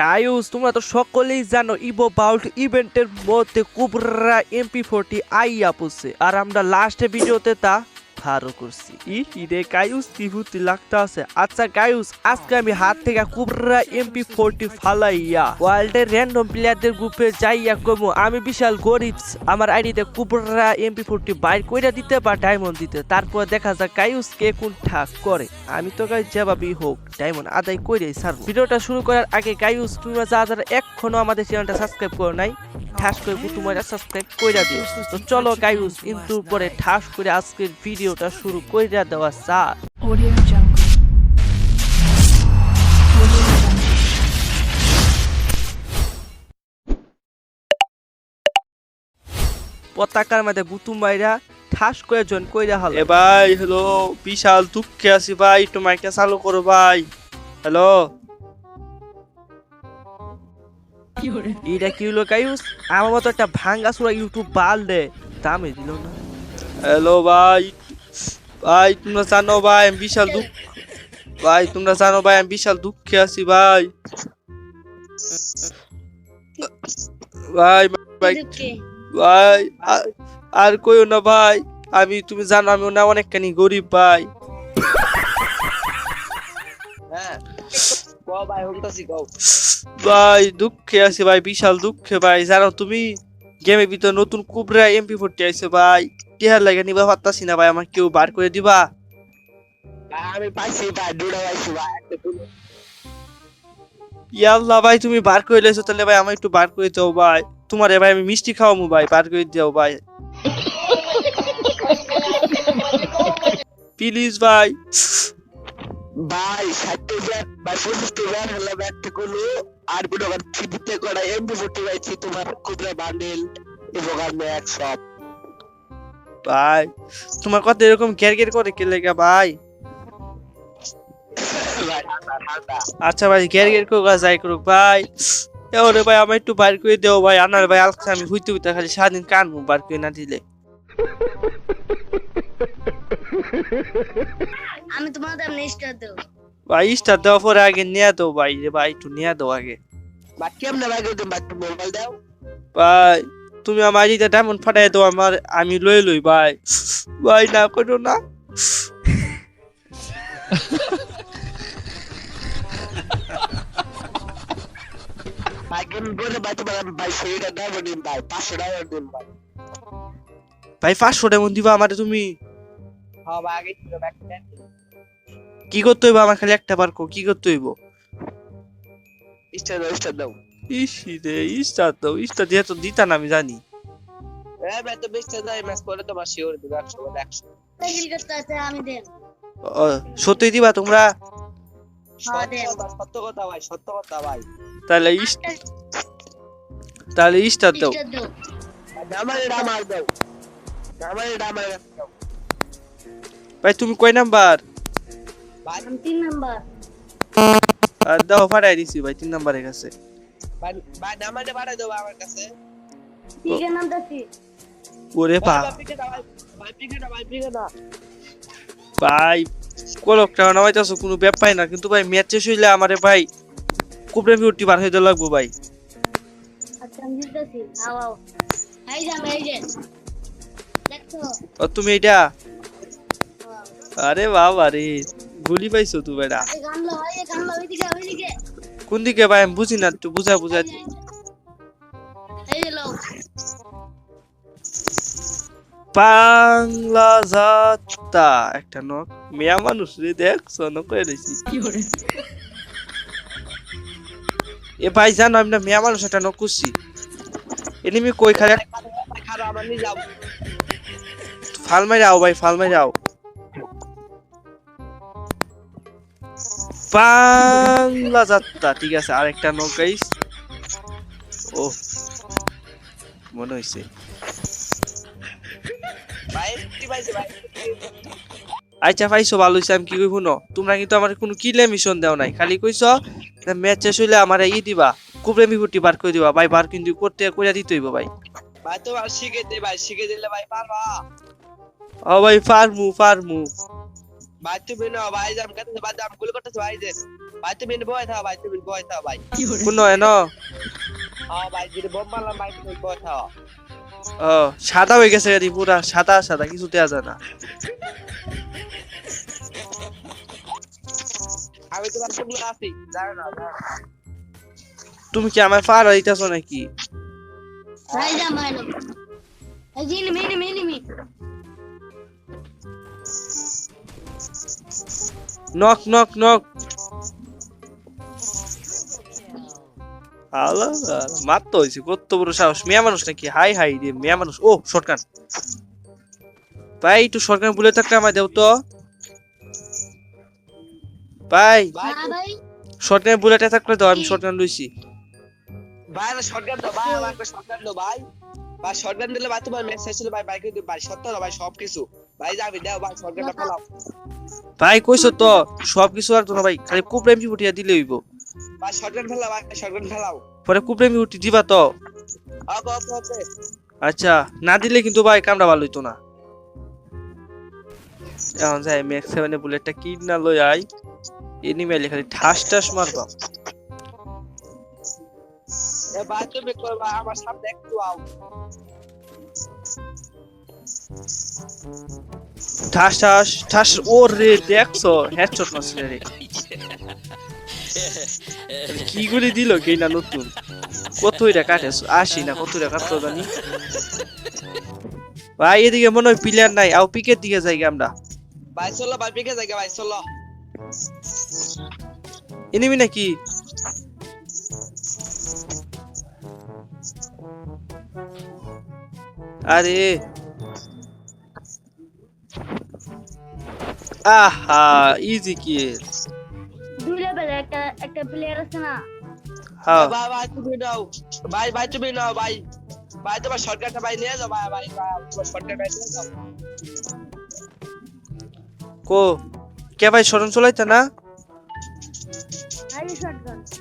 গায়ুস তোমরা তো সকলেই জানো ইবো বাউল্ট ইভেন্টের মধ্যে কুবরা এমপি ফোরটি আইয়া পড়ছে। আর আমরা লাস্টে ভিডিওতে তা ভালো করছি। ই রে গায়ুস ত্রিভুতি লাগতে আছে। আচ্ছা গায়ুস, আজকে আমি হাত থেকে কুবরা এমপি ফোরটি ফালাইয়া ওয়ার্ল্ডের র্যান্ডম প্লেয়ারদের গ্রুপে যাইয়া কমু। আমি বিশাল গরিব। আমার আইডিতে কুবরা এমপি ফোরটি বাইর কইরা দিতে বা ডায়মন্ড দিতে। তারপর দেখা যাক গায়ুস কে কোন ঠাক করে। আমি তো গাই যেভাবেই হোক ডায়মন্ড আদায় করে ছাড়বো। ভিডিওটা শুরু করার আগে গাইউস তুমি যা যারা এখনও আমাদের চ্যানেলটা সাবস্ক্রাইব করো নাই? ঠাস করে তোমার সাবস্ক্রাইব কইরা দিও। তো চলো গায়ুস কিন্তু পরে ঠাস করে আজকের ভিডিওটা শুরু কইরা দেওয়া চা Audio Jungle. Audio Jungle. পতাকার মধ্যে বুতু মাইরা ঠাস করে জন কইরা হল। এ ভাই হ্যালো বিশাল দুঃখে আছি ভাই একটু মাইকটা চালু করো ভাই। হ্যালো। এটা কি হলো গাইউস আমার মতো একটা ভাঙ্গা সুরা ইউটিউব বাল দে। দামে দিল না। হ্যালো ভাই ভাই তোমরা জানো ভাই আমি বিশাল দুঃখ ভাই তোমরা জানো ভাই আমি বিশাল দুঃখে আছি ভাই। ভাই ভাই ভাই আর কইও না ভাই আমি তুমি জানো আমি না অনেকখানি গরিব ভাই। হ্যাঁ ভাই ভাই দুঃখে আছি ভাই বিশাল দুঃখে ভাই জানো তুমি? গেমের ভিতর নতুন কুবরা এমপি ফোরটি আইছে ভাই। টিহার লাগে নিবা পারতাছি না ভাই আমার কেউ বার করে দিবা? আমি পাইছি ভাই দুটো পাইছি ভাই ইয়াল্লা ভাই তুমি বার করে লেছো তাহলে ভাই আমার একটু বার করে দাও ভাই। তোমারে ভাই আমি মিষ্টি খাওয়ামু ভাই বার করে দাও ভাই। প্লিজ ভাই। ভাই ষাটটি ব্যাট ভাই পঁচিশটি ব্যাট হলে ব্যাটটা করল আর দুটো ফিফটিতে করা এমবি ফুটি পাইছি তোমার কুবরা বান্ডেল এবং আর ম্যাচ সব। ভাই তোমার কথা এরকম ঘের ঘের করে কে লেগা ভাই? আচ্ছা ভাই ঘের ঘের করে যাই করুক ভাই। এবারে ভাই আমার একটু বার করে দেও ভাই আনার ভাই আজকে আমি হইতে হইতে খালি সারাদিন কানবো বার করে না দিলে। আমি তোমাদের নেক্সট দেব। ভাই স্টার দেওয়ার পরে আগে নিয়ে দাও ভাই রে ভাই একটু নিয়ে দাও আগে। ভাই করে ভাই একটু মোবাইল দাও। ভাই তুমি আমার ডায়মন্ড ফাটাই দাও আমার আমি লই লই ভাই। ভাই না করো না। তোমার ভাই পাঁচশো ডায়মন্ড দিবা আমারে তুমি। আগে ছিল কি করতে হইব আমার খালি একটা বার কো, কি করতে হইব? স্টার দাও স্টার দাও। ইসি রে স্টার দাও স্টার দিয়ে তো দিতা না আমি জানি। হ্যাঁ ভাই তো বেস্ট ম্যাচ শিওর দিবে একশো বলে একশো। চাকরি করতে আছে আমি সত্যি দিবা তোমরা? হ্যাঁ, সত্য কথা, ভাই সত্য কথা ভাই। তাহলে ইস- তাহলে স্টার দাও। আমার দাও। দাও। ভাই তুমি কয় নাম্বার? ভাই আমি তিন নাম্বার। আর দাও ফাটাই দিছি ভাই তিন নাম্বারের কাছে। ভাই ভাই পাঠাই দেবো আমার কাছে। ঠিক আছে নাম দাসি ওরে পা ভাই পিকে দাও ভাই ভাই পিকে দাও ভাই পিকে দাও ভাই কলকটা নামাইতেছো কোনো ব্যাপার না। কিন্তু ভাই ম্যাচ শেষ হইলে আমারে ভাই কুপড়ে বিউটি বার হইতে লাগবো ভাই। আচ্ছা তুমি এটা। আরে বাবা রে গুলি পাইছো তুই বেটা। কোন দিকে ভাই? আমি বুঝি না একটু বুঝা বুঝা। বাংলা যাত্রা একটা নক। মেয়া মানুষ রে দেখছ নক করে দিছি এ ভাই জানো আমি না মেয়া মানুষ একটা নক করছি। এনিমি কই খালি যাও ফাল মাইরা আও ভাই ফাল মাইরা আও। বাংলা যাত্রা ঠিক আছে আরেকটা নক গাইস ও মনে ভাই আচ্ছা পাইছো ভালো হইছে আমি কি কইব ন তোমরা কিন্তু আমার কোনো কিলে মিশন দেও নাই খালি কইছো ম্যাচ শেষ হইলে আমার ই দিবা কুপরে মিহুটি বার করে দিবা ভাই বার কিন্তু করতে কইরা দিতে হইব ভাই। ভাই তোমার শিখে দে ভাই শিখে দিলে ভাই পারবা। ও ভাই ফার্মু ফার্মু ভাই তুমি না ভাই জাম কাছে ভাই জামগুলো করতেছে ভাই যে ভাই তুমি বয় থাও ভাই তুমি বয় থাও ভাই। কোন নয় ন হ্যাঁ ভাই যদি বোম মারলাম ভাই তুমি বয় থাও। ও সাদা হয়ে গেছে গাড়ি পুরা সাদা সাদা কিছু দেয়া যায় না। আমি তোমার সঙ্গে আছি জানো না তুমি কি আমার পার হইতেছো নাকি? ভাই যা ভাই লোক এই যে নক নক নক আলা মারতে হয়েছে কত বড় সাহস। মেয়া মানুষ নাকি? হাই হাই রে মেয়া মানুষ। ও শর্টকান ভাই একটু শর্টকান বলে থাকলে আমায় দেও তো। ভাই হ্যাঁ ভাই। শর্টকান বুলেট থাকলে দাও আমি শর্টকান লইছি। ভাই আমার শটগান দাও ভাই আমার একটা শটগান দাও ভাই। ভাই শটগান দিলে ভাই তোমার মেসেজ ছিল ভাই বাইকে ভাই সত্য ভাই সব কিছু ভাই যাবি দাও ভাই শটগানটা ফেলাও ভাই কইছো তো সব কিছু আর তো ভাই খালি কুপ্রেমি ফুটিয়া দিলে হইব। ভাই শটগান ফেলাও ভাই শটগান ফেলাও। পরে কুপ্রেমি ফুটি দিবা তো? ওকে ওকে ওকে আচ্ছা না দিলে কিন্তু ভাই কামটা ভালো হইতো না। এখন যাই ম্যাক্স সেভেনে বুলেটটা কিন না লই আই এনিমেলে খালি ঠাস ঠাস মারবা। এ ভাই তুমি করবা আমার সামনে একটু আও। ঠাস ঠাস ঠাস ও রে দেখছ হেডশট মারছে রে। কি গুলি দিল কে না নতুন? কত এটা কাটে আশি না কত এটা কাটতো জানি। ভাই এদিকে মনে হয় প্লেয়ার নাই আও পিকের দিকে যাই আমরা। ভাই চলো ভাই পিকে জায়গা ভাই চলো। এনিমি নাকি? আরে। আহা ইজি কিল দুই লেভেল একটা একটা প্লেয়ার আছে না? হ্যাঁ। ভাই ভাই তুমি নাও। ভাই ভাই তুমি নাও ভাই। ভাই তোমার শর্টকাটটা ভাই নিয়ে যাও ভাই ভাই তোমার শর্টকাট ভাই নিয়ে যাও। কো? কে ভাই শরণ চলাইতে না?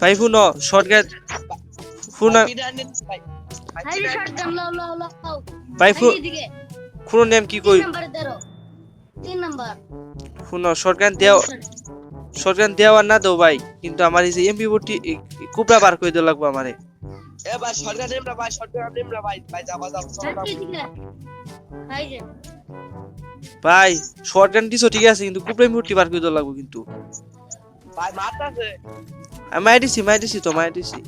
ভাই শুনো শর্টকাট শুনা। ভাই, বিরিয়ানি নিচ্ছি ভাই। ভাই, হাই বিরিয়ানি- শটগান লাও লাও লাও। ভাই ভাই ফু- এদিকে শুনো নেম কি কই? তিন নাম্বার। শুনো শর্টগান দেও শর্টগান দেওয়া না দেও ভাই কিন্তু আমার এই যে এমপি বটি কুপড়া বার করে দেওয়া লাগবে আমারে। এ ভাই শর্টকাট নিমরা ভাই শর্টকাট নিমরা ভাই। ভাই যাবা যাও ভাই শর্টগান দিছো ঠিক আছে কিন্তু কুপড়া মুটি বার করে দেওয়া লাগবে কিন্তু। ভাই মারতাছে আমি মাই দিছি মাই দিছি তো মাই দিছি।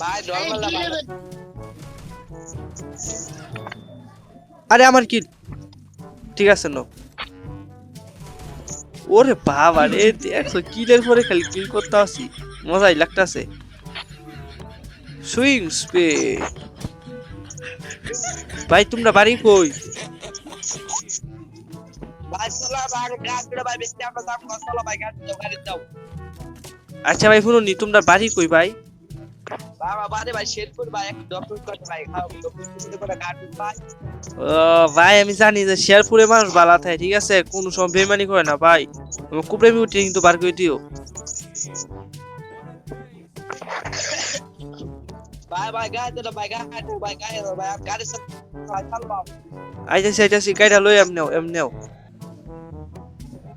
ভাই নরমাল না ভাই। আরে আমার কি ঠিক আছে নো ওরে বাবা রে দেখছ কিলের পরে খালি কিল করতে আসি মজাই লাগতাছে। সুইং স্পে ভাই, তোমরা বাড়ি কই? আচ্ছা ভাই শুনুন তোমরা বাড়ি কই ভাই? ভাই আমি জানি যে শেরপুরে মানুষ বালা থাকে ঠিক আছে? কোন সময় বেমানি করে না ভাই। তোমার কুপড়ে মিউটি কিন্তু বার করে দিও। আইতাছি আইতাছি গাড়িটা লই এমনেও এমনেও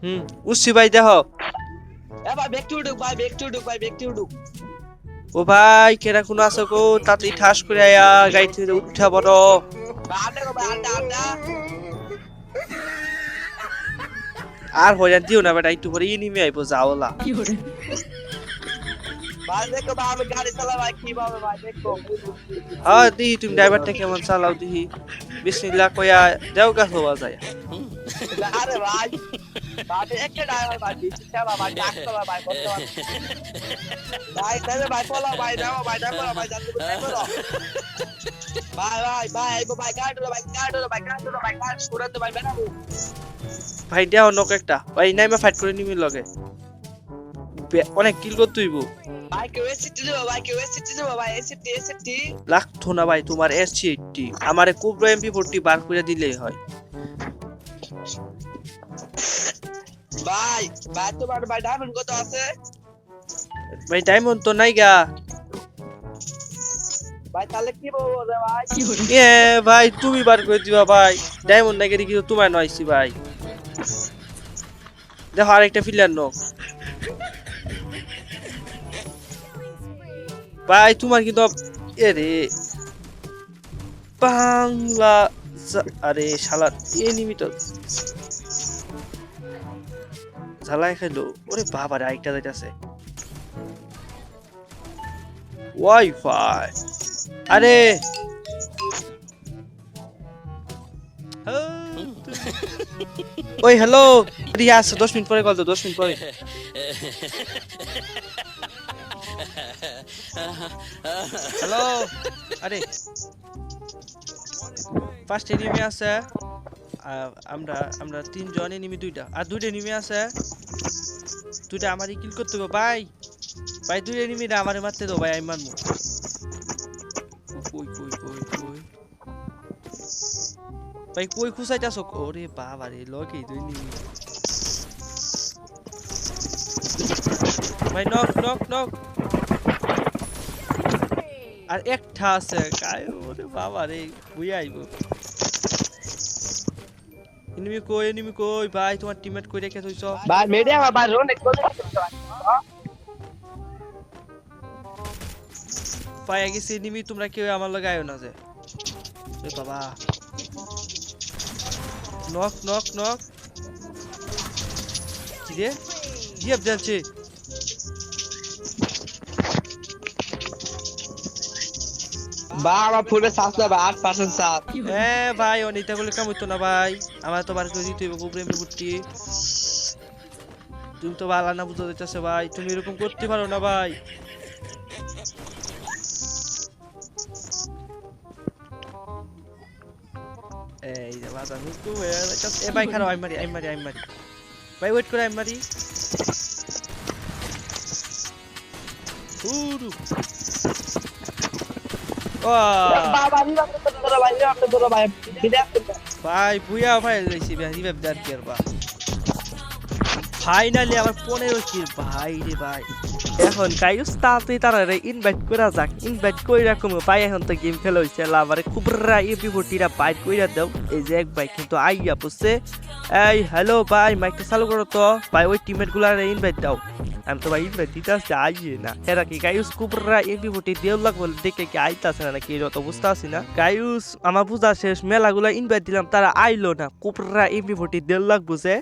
হুম উঠছি ভাই দেখো। ভাই ব্যাক টু ডুক ভাই ব্যাক টু ডুক ভাই ব্যাক টু ডুক ও ভাই কেরা কোনো আছো গো? তাতে ঠাস করে আয়া, গাড়ি থেকে উঠা বড়। আর হইরান দিও না বেটা, একটু পরে ইনিমে আইবো, যাওলা। ভাই দেখো ভাই আমি গাড়ি চালা ভাই কি ভাবে ভাই দেখো। হ্যাঁ দিহি তুমি ড্রাইভারটা কেমন চালাও দিহি? বিসমিল্লাহ কইয়া দেও গা হওয়া যায় আরে ভাই ভাই একটা ড্রাইভার ভাই চালা ভাই ভাই করতে পারবে ভাই তাহলে ভাই বলো ভাই নাও ভাই ডাক ভাই জানতে বলো। ভাই ভাই ভাই ভাই গাড়ি ভাই গাড়ি ভাই গাড়ি ভাই গাড়ি ছুড়ে ভাই বেরাবো ভাই দেও নক একটা। ভাই নাইমা ফাইট করে নিমি লগে। অনেক কিল করতে হইব। লাগতো না ভাই তোমার এসছি এইটটি আমারে কুবরা এমপি ফোরটি বার করে দিলেই হয়। ভাই ভাই তোমার ভাই ডায়মন্ড কত আছে? ভাই ডায়মন্ড তো নাই গা। ভাই তাহলে কি বলব রে ভাই? এ ভাই তুমি বার করে দিবা ভাই। ডায়মন্ড নাই গেলে কিন্তু তোমার নয়ছি ভাই। দেখো আরেকটা প্লেয়ার নক ভাই তোমার কিন্তু অব- এ রে। বাংলা আরে শালার এনিমিটা ঝালাই খাইলো। ওরে বাবা রে আরেকটা যাইতাছে। ওয়াইফাই আরে। ওই হ্যালো। রিয়া আছে দশ মিনিট পরে কল তো দশ মিনিট পরে। হ্যালো আরে। ফার্স্ট এনিমি আছে। আমরা আমরা তিনজন এনিমি দুইটা। আর দুইটা এনিমি আছে। দুইটা আমারই কিল করতে হবে ভাই। ভাই দুই এনিমিটা আমারে মারতে দাও ভাই আমি মারমু কই কই কই কই? ভাই কই খুসাইতাছ ওরে বাবা রে লগে দুই এনিমি ভাই নক নক নক আর একটা আছে। ওরে বাবা রে বুই আইব। এনিমি কই এনিমি কই? ভাই তোমার টিমমেট কই রেখে থইছ? ভাই মেডে আমার ভাই রোন পাইয়া গেছি এনিমি তোমরা কেউ আমার লগে আয়ো না যে। ওই বাবা। নক নক নক কি রে? জিএফ যাচ্ছে বা আমার না আট পার্সেন্ট হ্যাঁ ভাই অনিতা বলে কাম হইতো না ভাই। আমার তো বার করে দিতে হইব কুবরে বুটি তুমি তো ভালো না বুঝতে দিতেছে ভাই তুমি এরকম করতে পারো না ভাই। এই যে বাবা আমি তো এ ভাই খারাপ আমি মারি আমি মারি আমি মারি। ভাই ওয়েট করে আমি মারি। ভাই ভাই ভাই বুয়া ভাই লইছি ভাই রিভাইভ দার বা ফাইনালি আমার পনেরো কিল ভাই রে ভাই। এখন কাইস তাড়াতাড়ি তারা ইনভাইট করা যাক। ইনভাইট কইরা রাখুম ভাই, এখন তো গেম খেলা হইছে লাভারে কুবরা এপি ফোর্টিরা বাইট কইরা দাও। এই যে এক ভাই কিন্তু আইয়া পড়ছে। এই হ্যালো ভাই মাইকটা চালু করো তো। ভাই, ওই টিমমেটগুলার ইনভাইট দাও। আমি তো ভাই ইনভাইট দিতে আসছি, আইয়ে না। এরা কি গাইস কুবরা এপি ফোর্টি দেও লাগবো দেখে কি আইতাছে না নাকি? অত বুঝতে আসি না। গাইস, আমার বুঝা শেষ, মেলাগুলা ইনভাইট দিলাম, তারা আইলো না। কুবরা এপি ফোর্টি দেও লাগবো যে